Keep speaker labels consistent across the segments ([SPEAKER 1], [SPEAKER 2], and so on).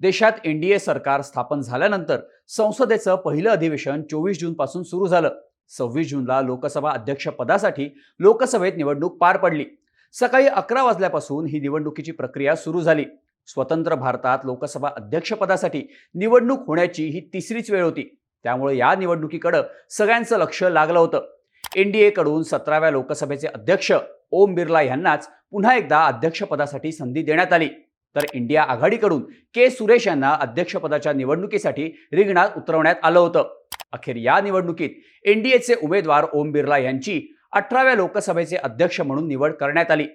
[SPEAKER 1] देशात एनडीए सरकार स्थापन झाल्यानंतर संसदेचं पहिलं अधिवेशन चोवीस जूनपासून सुरू झालं. सव्वीस जूनला लोकसभा अध्यक्षपदासाठी लोकसभेत निवडणूक पार पडली. सकाळी अकरा वाजल्यापासून ही निवडणुकीची प्रक्रिया सुरू झाली. स्वतंत्र भारतात लोकसभा अध्यक्षपदासाठी निवडणूक होण्याची ही तिसरीच वेळ होती. त्यामुळे या निवडणुकीकडं सगळ्यांचं लक्ष लागलं होतं. एनडीए कडून सतराव्या लोकसभेचे अध्यक्ष ओम बिर्ला यांनाच पुन्हा एकदा अध्यक्षपदासाठी संधी देण्यात आली. तर इंडिया आघाडीकडून के सुरेश यांना अध्यक्षपदाच्या निवडणुकीसाठी रिंगणात उतरवण्यात आलं होतं. अखेर या निवडणुकीत एनडीएचे उमेदवार ओम बिर्ला यांची अठराव्या लोकसभेचे अध्यक्ष म्हणून निवड करण्यात आली.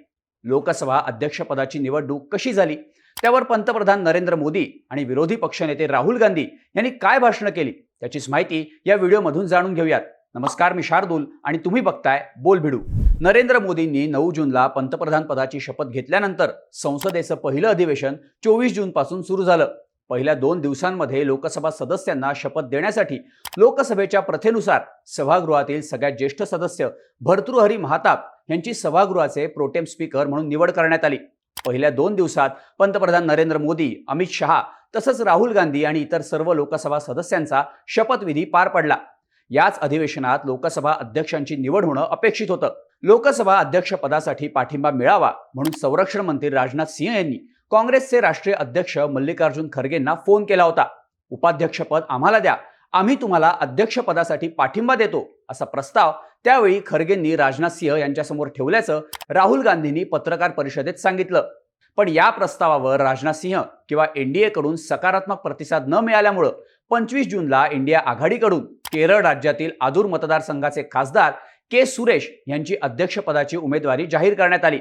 [SPEAKER 1] लोकसभा अध्यक्षपदाची निवडणूक कशी झाली? त्यावर पंतप्रधान नरेंद्र मोदी आणि विरोधी पक्षनेते राहुल गांधी यांनी काय भाषणं केली? त्याचीच माहिती या व्हिडिओमधून जाणून घेऊयात. नमस्कार मी शार्दूल आणि तुम्ही बघताय बोल भिडू. नरेंद्र मोदींनी नऊ जूनला पंतप्रधान पदाची शपथ घेतल्यानंतर संसदेचं पहिलं अधिवेशन चोवीस जूनपासून सुरू झालं. पहिल्या दोन दिवसांमध्ये लोकसभा सदस्यांना शपथ देण्यासाठी लोकसभेच्या प्रथेनुसार सभागृहातील सगळ्यात ज्येष्ठ सदस्य भर्तृहरी महाताप यांची सभागृहाचे प्रोटेम स्पीकर म्हणून निवड करण्यात आली. पहिल्या दोन दिवसात पंतप्रधान नरेंद्र मोदी अमित शहा तसंच राहुल गांधी आणि इतर सर्व लोकसभा सदस्यांचा शपथविधी पार पडला. याच अधिवेशनात लोकसभा अध्यक्षांची निवड होणं अपेक्षित होतं. लोकसभा अध्यक्षपदासाठी पाठिंबा मिळावा म्हणून संरक्षण मंत्री राजनाथ सिंह यांनी काँग्रेसचे राष्ट्रीय अध्यक्ष मल्लिकार्जुन खरगेंना फोन केला होता. उपाध्यक्षपद आम्हाला द्या. आम्ही तुम्हाला अध्यक्षपदासाठी पाठिंबा देतो असा प्रस्ताव त्यावेळी खरगेंनी राजनाथ सिंह यांच्यासमोर ठेवल्याचं राहुल गांधींनी पत्रकार परिषदेत सांगितलं. पण या प्रस्तावावर राजनाथ सिंह किंवा एनडीए कडून सकारात्मक प्रतिसाद न मिळाल्यामुळं पंचवीस जूनला इंडिया आघाडीकडून केरळ राज्यातील आदूर मतदारसंघाचे खासदार के सुरेश यांची अध्यक्षपदाची उमेदवारी जाहीर करण्यात आली.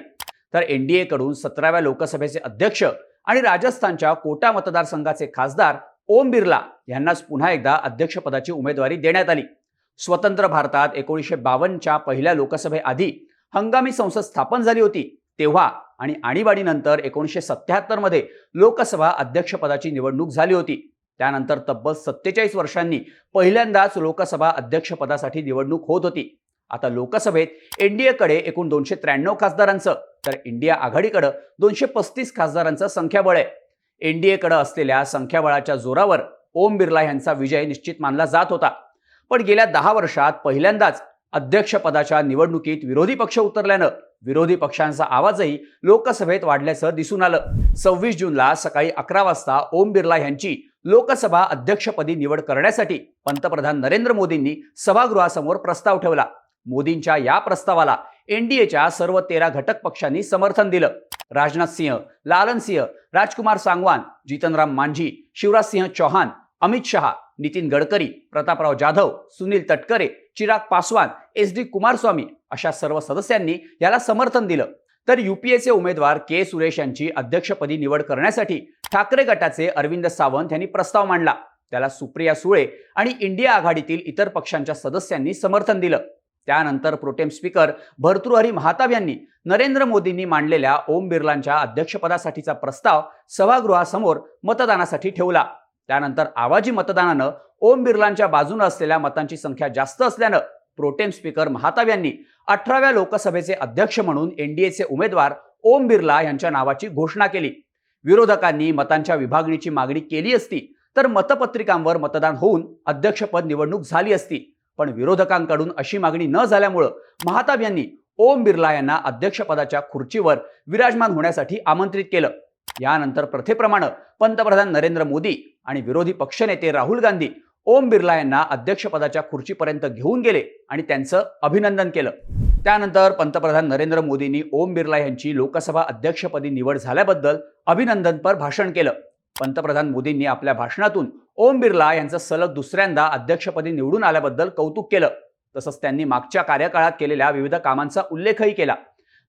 [SPEAKER 1] तर एनडीए कडून सतराव्या लोकसभेचे अध्यक्ष आणि राजस्थानच्या कोटा मतदारसंघाचे खासदार ओम बिर्ला यांनाच पुन्हा एकदा अध्यक्षपदाची उमेदवारी देण्यात आली. स्वतंत्र भारतात एकोणीसशे बावन्नच्या पहिल्या लोकसभेआधी हंगामी संसद स्थापन झाली होती. तेव्हा आणि आणीबाणीनंतर एकोणीसशे सत्याहत्तरमध्ये लोकसभा अध्यक्षपदाची निवडणूक झाली होती. त्यानंतर तब्बल सत्तेचाळीस वर्षांनी पहिल्यांदाच लोकसभा अध्यक्षपदासाठी निवडणूक होत होती. आता लोकसभेत एनडीएकडे एकूण दोनशे त्र्याण्णव खासदारांचं तर इंडिया आघाडीकडं दोनशे पस्तीस खासदारांचं संख्याबळ आहे. एनडीएकडे असलेल्या संख्याबळाच्या जोरावर ओम बिर्ला यांचा विजय निश्चित मानला जात होता. पण गेल्या दहा वर्षात पहिल्यांदाच अध्यक्षपदाच्या निवडणुकीत विरोधी पक्ष उतरल्यानं विरोधी पक्षांचा आवाजही लोकसभेत वाढल्याचं दिसून आलं. सव्वीस जूनला सकाळी अकरा वाजता ओम बिर्ला यांची लोकसभा अध्यक्षपदी निवड करण्यासाठी पंतप्रधान नरेंद्र मोदींनी सभागृहासमोर प्रस्ताव ठेवला. मोदींच्या या प्रस्तावाला एनडीएच्या सर्व तेरा घटक पक्षांनी समर्थन दिलं. राजनाथ सिंह लालन सिंह राजकुमार सांगवान जितनराम मांझी शिवराज सिंह चौहान अमित शहा नितीन गडकरी प्रतापराव जाधव सुनील तटकरे चिराग पासवान एस डी कुमारस्वामी अशा सर्व सदस्यांनी याला समर्थन दिलं. तर युपीएचे उमेदवार के सुरेश यांची अध्यक्षपदी निवड करण्यासाठी ठाकरे गटाचे अरविंद सावंत यांनी प्रस्ताव मांडला. त्याला सुप्रिया सुळे आणि इंडिया आघाडीतील इतर पक्षांच्या सदस्यांनी समर्थन दिलं. त्यानंतर प्रोटेम स्पीकर भर्तृहरी महाताब यांनी नरेंद्र मोदींनी मांडलेल्या ओम बिर्लांच्या अध्यक्षपदासाठीचा प्रस्ताव सभागृहासमोर मतदानासाठी ठेवला. त्यानंतर आवाजी मतदानानं ओम बिर्लांच्या बाजूनं असलेल्या मतांची संख्या जास्त असल्यानं प्रोटेम स्पीकर महाताब यांनी अठराव्या लोकसभेचे अध्यक्ष म्हणून एनडीएचे उमेदवार ओम बिर्ला यांच्या नावाची घोषणा केली. विरोधकांनी मतांच्या विभागणीची मागणी केली असती तर मतपत्रिकांवर मतदान होऊन अध्यक्षपद निवडणूक झाली असती. पण विरोधकांकडून अशी मागणी न झाल्यामुळं महाताब यांनी ओम बिर्ला यांना अध्यक्षपदाच्या खुर्चीवर विराजमान होण्यासाठी आमंत्रित केलं. यानंतर प्रथेप्रमाणे पंतप्रधान नरेंद्र मोदी आणि विरोधी पक्षनेते राहुल गांधी ओम बिर्ला यांना अध्यक्षपदाच्या खुर्चीपर्यंत घेऊन गेले आणि त्यांचं अभिनंदन केलं. त्यानंतर पंतप्रधान नरेंद्र मोदींनी ओम बिर्ला यांची लोकसभा अध्यक्षपदी निवड झाल्याबद्दल अभिनंदनपर भाषण केलं. पंतप्रधान मोदींनी आपल्या भाषणातून ओम बिर्ला यांचं सलग दुसऱ्यांदा अध्यक्षपदी निवडून आल्याबद्दल कौतुक केलं. तसंच त्यांनी मागच्या कार्यकाळात केलेल्या विविध कामांचा उल्लेखही केला.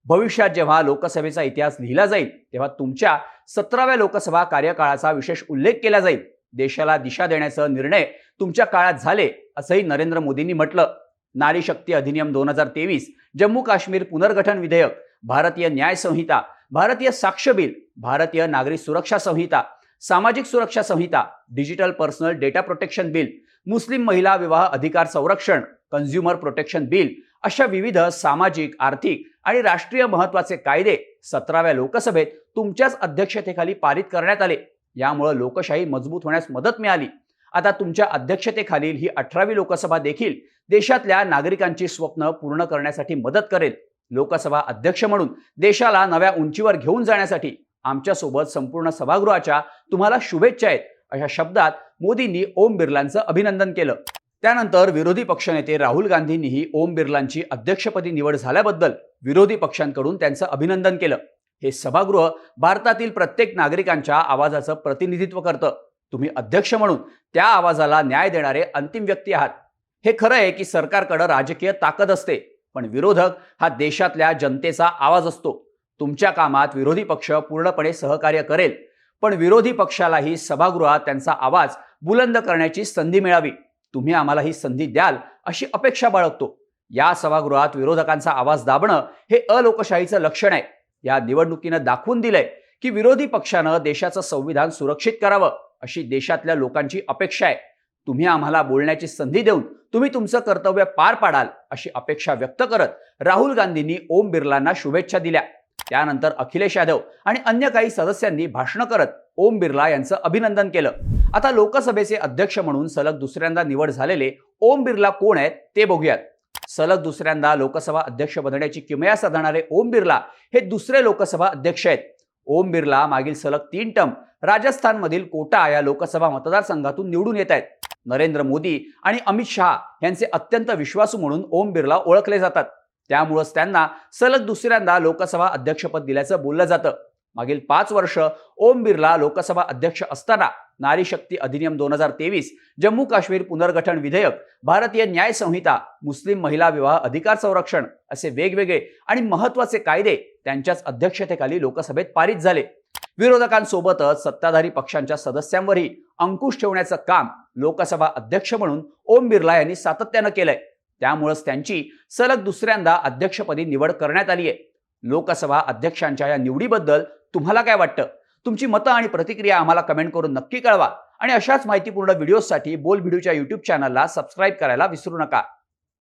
[SPEAKER 1] भविष्यात जेव्हा लोकसभेचा इतिहास लिहिला जाईल तेव्हा तुमच्या सतराव्या लोकसभा कार्यकाळाचा विशेष उल्लेख केला जाईल. देशाला दिशा देण्याचा निर्णय तुमच्या काळात झाले असंही नरेंद्र मोदींनी म्हटलं. नारी शक्ती अधिनियम दोन हजार तेवीस जम्मू काश्मीर पुनर्गठन विधेयक भारतीय न्याय संहिता भारतीय साक्ष बिल भारतीय नागरी सुरक्षा संहिता सामाजिक सुरक्षा संहिता digital personal data protection bill मुस्लिम महिला विवाह अधिकार संरक्षण कन्झ्युमर प्रोटेक्शन बिल अशा विविध सामाजिक आर्थिक आणि राष्ट्रीय महत्त्वाचे कायदे सतराव्या लोकसभेत तुमच्याच अध्यक्षतेखाली पारित करण्यात आले. यामुळे लोकशाही मजबूत होण्यास मदत मिळाली. आता तुमच्या अध्यक्षतेखालील ही अठरावी लोकसभा देखील देशातल्या नागरिकांची स्वप्न पूर्ण करण्यासाठी मदत करेल. लोकसभा अध्यक्ष म्हणून देशाला नव्या उंचीवर घेऊन जाण्यासाठी आमच्यासोबत संपूर्ण सभागृहाच्या तुम्हाला शुभेच्छा आहेत. अशा शब्दात मोदींनी ओम बिर्लांचं अभिनंदन केलं. त्यानंतर विरोधी पक्षनेते राहुल गांधींनीही ओम बिर्लांची अध्यक्षपदी निवड झाल्याबद्दल विरोधी पक्षांकडून त्यांचं अभिनंदन केलं. हे सभागृह भारतातील प्रत्येक नागरिकांच्या आवाजाचं प्रतिनिधित्व करतं. तुम्ही अध्यक्ष म्हणून त्या आवाजाला न्याय देणारे अंतिम व्यक्ती आहात. हे खरं आहे की सरकारकडं राजकीय ताकद असते पण विरोधक हा देशातल्या जनतेचा आवाज असतो. तुमच्या कामात विरोधी पक्ष पूर्णपणे सहकार्य करेल पण विरोधी पक्षालाही सभागृहात त्यांचा आवाज बुलंद करण्याची संधी मिळावी. तुम्ही आम्हाला ही संधी द्याल अशी अपेक्षा बाळगतो. या सभागृहात विरोधकांचा आवाज दाबणं हे अलोकशाहीचं लक्षण आहे. या निवडणुकीनं दाखवून दिलंय की विरोधी पक्षानं देशाचं संविधान सुरक्षित करावं अशी देशातल्या लोकांची अपेक्षा आहे. तुम्ही आम्हाला बोलण्याची संधी देऊन तुम्ही तुमचं कर्तव्य पार पाडाल अशी अपेक्षा व्यक्त करत राहुल गांधींनी ओम बिर्लांना शुभेच्छा दिल्या. त्यानंतर अखिलेश यादव आणि अन्य काही सदस्यांनी भाषणं करत ओम बिर्ला यांचं अभिनंदन केलं. आता लोकसभेचे अध्यक्ष म्हणून सलग दुसऱ्यांदा निवड झालेले ओम बिर्ला कोण आहेत ते बघूयात. सलग दुसऱ्यांदा लोकसभा अध्यक्ष बनण्याची किमया साधणारे ओम बिर्ला हे दुसरे लोकसभा अध्यक्ष आहेत. ओम बिर्ला मागील सलग तीन टर्म राजस्थानमधील कोटा या लोकसभा मतदारसंघातून निवडून येत आहेत. नरेंद्र मोदी आणि अमित शहा यांचे अत्यंत विश्वासू म्हणून ओम बिर्ला ओळखले जातात. त्यामुळंच त्यांना सलग दुसऱ्यांदा लोकसभा अध्यक्षपद दिल्याचं बोललं जातं. मागील पाच वर्ष ओम बिर्ला लोकसभा अध्यक्ष असताना नारी शक्ती अधिनियम दोन हजार तेवीस जम्मू काश्मीर पुनर्गठन विधेयक भारतीय न्याय संहिता मुस्लिम महिला विवाह अधिकार संरक्षण असे वेगवेगळे आणि महत्त्वाचे कायदे त्यांच्याच अध्यक्षतेखाली लोकसभेत पारित झाले. विरोधकांसोबतच सत्ताधारी पक्षांच्या सदस्यांवरही अंकुश ठेवण्याचं काम लोकसभा अध्यक्ष म्हणून ओम बिर्ला यांनी सातत्यानं केलंय. त्यामुळेच त्यांची सलग दुसऱ्यांदा अध्यक्षपदी निवड करण्यात आली आहे लोकसभा अध्यक्षांच्या या निवडीबद्दल तुम्हाला काय वाटतं? तुमची मतं आणि प्रतिक्रिया आम्हाला कमेंट करून नक्की कळवा. आणि अशाच माहितीपूर्ण व्हिडिओसाठी बोल व्हिडिओच्या युट्यूब चॅनलला सबस्क्राईब करायला विसरू नका.